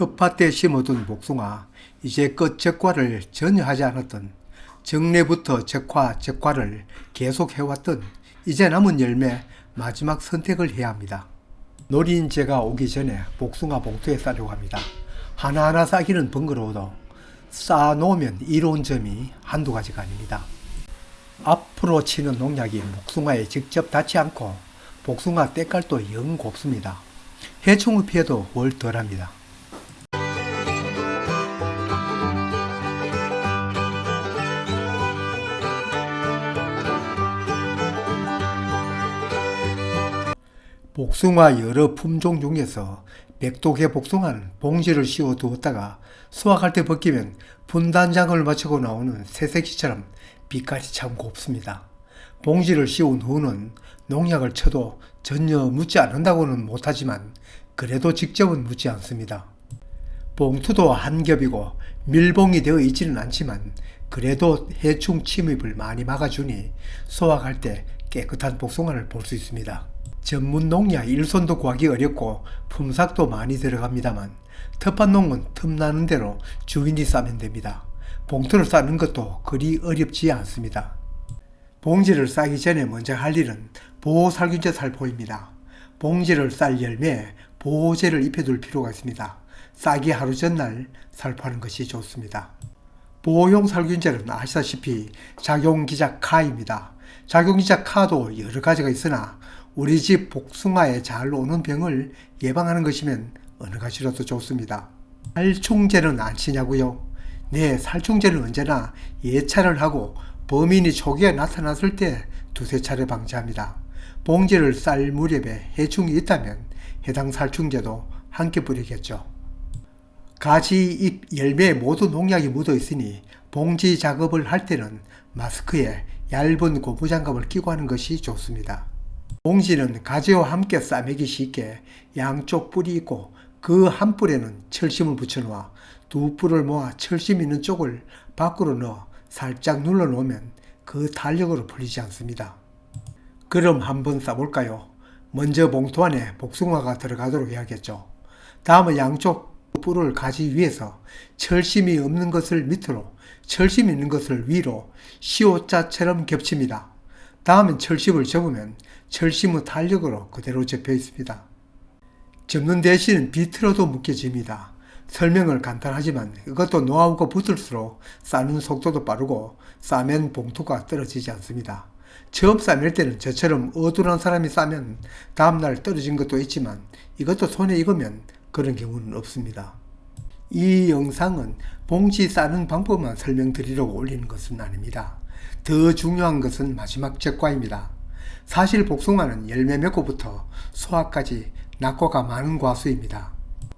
텃밭 때 심어둔 복숭아, 이제 끝 적과를 전혀 하지 않았던 정례부터 적화, 적과를 계속 해왔던 이제 남은 열매 마지막 선택을 해야 합니다. 노린재가 오기 전에 복숭아 봉투에 싸려고 합니다. 하나하나 싸기는 번거로워도 쌓아놓으면 이로운 점이 한두 가지가 아닙니다. 앞으로 치는 농약이 복숭아에 직접 닿지 않고 복숭아 때깔도 영 곱습니다. 해충의 피해도 월 덜합니다. 복숭아 여러 품종 중에서 백독의 복숭아는 봉지를 씌워 두었다가 수확할 때 벗기면 분단장을 마치고 나오는 새색시처럼 빛깔이 참 곱습니다. 봉지를 씌운 후는 농약을 쳐도 전혀 묻지 않는다고는 못하지만 그래도 직접은 묻지 않습니다. 봉투도 한 겹이고 밀봉이 되어 있지는 않지만 그래도 해충 침입을 많이 막아주니 수확할 때 깨끗한 복숭아를 볼 수 있습니다. 전문 농약 일손도 구하기 어렵고 품삯도 많이 들어갑니다만 텃밭농은 틈나는 대로 주인이 싸면 됩니다. 봉투를 싸는 것도 그리 어렵지 않습니다. 봉지를 싸기 전에 먼저 할 일은 보호살균제 살포입니다. 봉지를 쌀 열매에 보호제를 입혀둘 필요가 있습니다. 싸기 하루 전날 살포하는 것이 좋습니다. 보호용 살균제는 아시다시피 작용기작 카입니다. 작용기작 카도 여러 가지가 있으나 우리 집 복숭아에 잘 오는 병을 예방하는 것이면 어느 가지라도 좋습니다. 살충제는 안 치냐고요? 네, 살충제는 언제나 예찰을 하고 범인이 초기에 나타났을 때 두세 차례 방치합니다. 봉지를 쌀 무렵에 해충이 있다면 해당 살충제도 함께 뿌리겠죠. 가지, 잎, 열매에 모두 농약이 묻어 있으니 봉지 작업을 할 때는 마스크에 얇은 고무장갑을 끼고 하는 것이 좋습니다. 봉지는 가지와 함께 싸매기 쉽게 양쪽 뿔이 있고 그 한 뿔에는 철심을 붙여놓아 두 뿔을 모아 철심 있는 쪽을 밖으로 넣어 살짝 눌러 놓으면 그 탄력으로 풀리지 않습니다. 그럼 한번 싸볼까요? 먼저 봉투 안에 복숭아가 들어가도록 해야겠죠. 다음은 양쪽 뿔을 가지 위에서 철심이 없는 것을 밑으로, 철심이 있는 것을 위로 시옷자처럼 겹칩니다. 다음은 철심을 접으면 철심의 탄력으로 그대로 접혀 있습니다. 접는 대신 비틀어도 묶여집니다. 설명을 간단하지만 이것도 노하우가 붙을수록 싸는 속도도 빠르고 싸면 봉투가 떨어지지 않습니다. 처음 싸맬 때는 저처럼 어두운 사람이 싸면 다음날 떨어진 것도 있지만 이것도 손에 익으면 그런 경우는 없습니다. 이 영상은 봉지 싸는 방법만 설명드리려고 올리는 것은 아닙니다. 더 중요한 것은 마지막 적과입니다. 사실 복숭아는 열매 맺고부터 수확까지 낙과가 많은 과수입니다.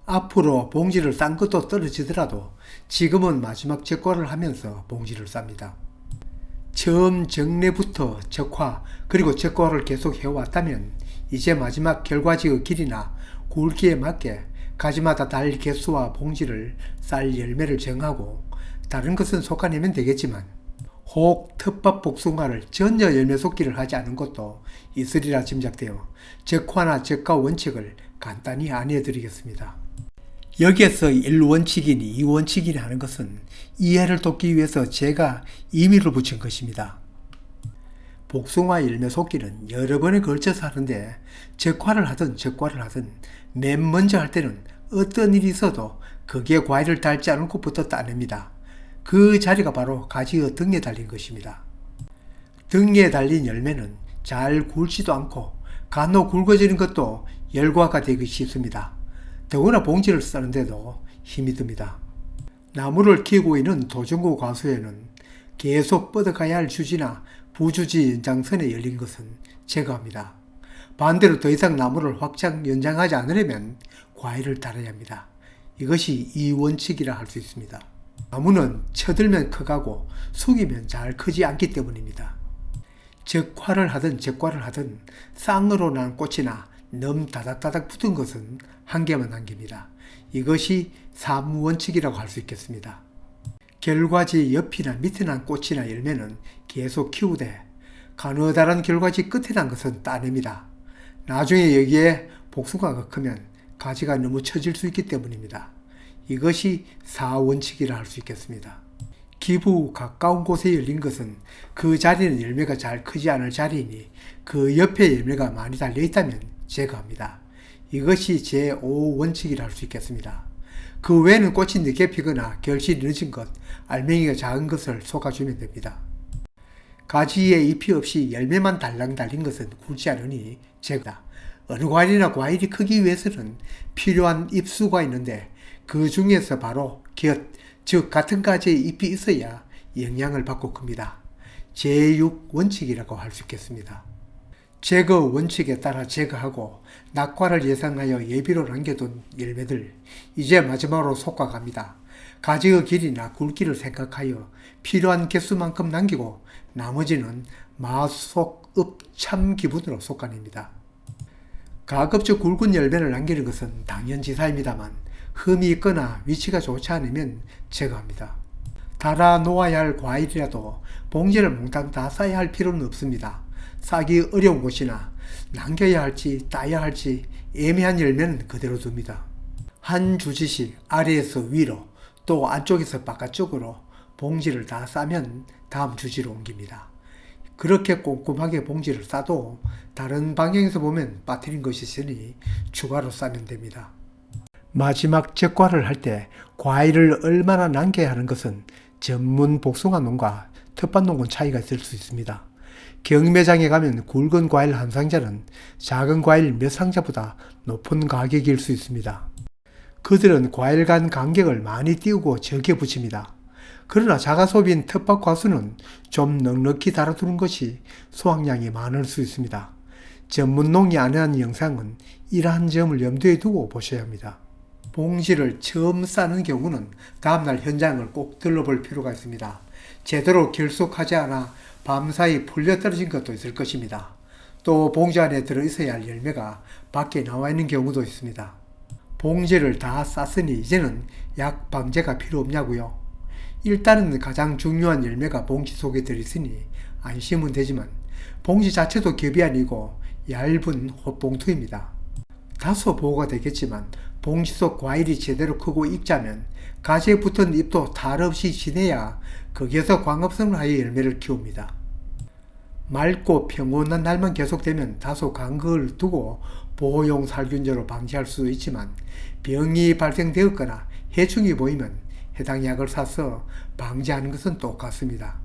앞으로 봉지를 싼 것도 떨어지더라도 지금은 마지막 적과를 하면서 봉지를 쌉니다. 처음 정례부터 적화 그리고 적과를 계속 해왔다면 이제 마지막 결과지의 길이나 굵기에 맞게 가지마다 달 개수와 봉지를 쌀 열매를 정하고 다른 것은 솎아내면 되겠지만 혹 텃밭 복숭아를 전혀 열매 솟기를 하지 않은 것도 있으리라 짐작되어 적화나 적가 원칙을 간단히 안내해 드리겠습니다. 여기에서 1원칙이니 2원칙이니 하는 것은 이해를 돕기 위해서 제가 임의를 붙인 것입니다. 복숭아 열매 솟기는 여러 번에 걸쳐서 하는데 적화를 하든 적과를 하든 맨 먼저 할 때는 어떤 일이 있어도 거기에 과일을 달지 않은 곳부터 따냅니다. 그 자리가 바로 가지의 등에 달린 것입니다. 등에 달린 열매는 잘 굵지도 않고 간혹 굵어지는 것도 열과가 되기 쉽습니다. 더구나 봉지를 쓰는데도 힘이 듭니다. 나무를 키우고 있는 도중구 과수에는 계속 뻗어가야 할 주지나 부주지 연장선에 열린 것은 제거합니다. 반대로 더 이상 나무를 확장 연장하지 않으려면 과일을 달아야 합니다. 이것이 이 원칙이라 할 수 있습니다. 나무는 쳐들면 커가고 숙이면 잘 크지 않기 때문입니다. 적화를 하든 적과를 하든 쌍으로 난 꽃이나 넘 다닥다닥 붙은 것은 한 개만 한 개입니다. 이것이 사무원칙이라고 할 수 있겠습니다. 결과지 옆이나 밑에 난 꽃이나 열매는 계속 키우되 가느다란 결과지 끝에 난 것은 따냅니다. 나중에 여기에 복숭아가 크면 가지가 너무 처질 수 있기 때문입니다. 이것이 사원칙이라 할 수 있겠습니다. 기부 가까운 곳에 열린 것은 그 자리는 열매가 잘 크지 않을 자리이니 그 옆에 열매가 많이 달려 있다면 제거합니다. 이것이 제5원칙이라 할 수 있겠습니다. 그 외에는 꽃이 늦게 피거나 결실이 늦은 것, 알맹이가 작은 것을 솎아주면 됩니다. 가지에 잎이 없이 열매만 달랑 달린 것은 굵지 않으니 제거다. 어느 과일이나 과일이 크기 위해서는 필요한 잎수가 있는데 그 중에서 바로 곁, 즉 같은 가지의 잎이 있어야 영향을 받고 큽니다. 제6 원칙이라고 할 수 있겠습니다. 제거 원칙에 따라 제거하고 낙과를 예상하여 예비로 남겨둔 열매들 이제 마지막으로 솎아갑니다. 가지의 길이나 굵기를 생각하여 필요한 개수만큼 남기고 나머지는 마속읍참 기분으로 솎아냅니다. 가급적 굵은 열매를 남기는 것은 당연지사입니다만 흠이 있거나 위치가 좋지 않으면 제거합니다. 달아 놓아야 할 과일이라도 봉지를 몽땅 다 싸야 할 필요는 없습니다. 싸기 어려운 곳이나 남겨야 할지 따야 할지 애매한 열매는 그대로 둡니다. 한 주지씩 아래에서 위로 또 안쪽에서 바깥쪽으로 봉지를 다 싸면 다음 주지로 옮깁니다. 그렇게 꼼꼼하게 봉지를 싸도 다른 방향에서 보면 빠뜨린 것이 있으니 추가로 싸면 됩니다. 마지막 적과를 할 때 과일을 얼마나 남겨야 하는 것은 전문 복숭아 농과 텃밭 농은 차이가 있을 수 있습니다. 경매장에 가면 굵은 과일 한 상자는 작은 과일 몇 상자보다 높은 가격일 수 있습니다. 그들은 과일 간 간격을 많이 띄우고 적게 붙입니다. 그러나 자가 소비인 텃밭 과수는 좀 넉넉히 달아두는 것이 수확량이 많을 수 있습니다. 전문농이 안내한 영상은 이러한 점을 염두에 두고 보셔야 합니다. 봉지를 처음 싸는 경우는 다음날 현장을 꼭 들러볼 필요가 있습니다. 제대로 결속하지 않아 밤사이 풀려 떨어진 것도 있을 것입니다. 또 봉지 안에 들어 있어야 할 열매가 밖에 나와 있는 경우도 있습니다. 봉지를 다 쌌으니 이제는 약 방제가 필요 없냐고요? 일단은 가장 중요한 열매가 봉지 속에 들어있으니 안심은 되지만 봉지 자체도 겹이 아니고 얇은 헛봉투입니다. 다소 보호가 되겠지만 봉지 속 과일이 제대로 크고 익자면 가지에 붙은 잎도 탈 없이 지내야 거기에서 광합성을 하여 열매를 키웁니다. 맑고 평온한 날만 계속되면 다소 간극을 두고 보호용 살균제로 방지할 수 있지만 병이 발생되었거나 해충이 보이면 해당 약을 사서 방지하는 것은 똑같습니다.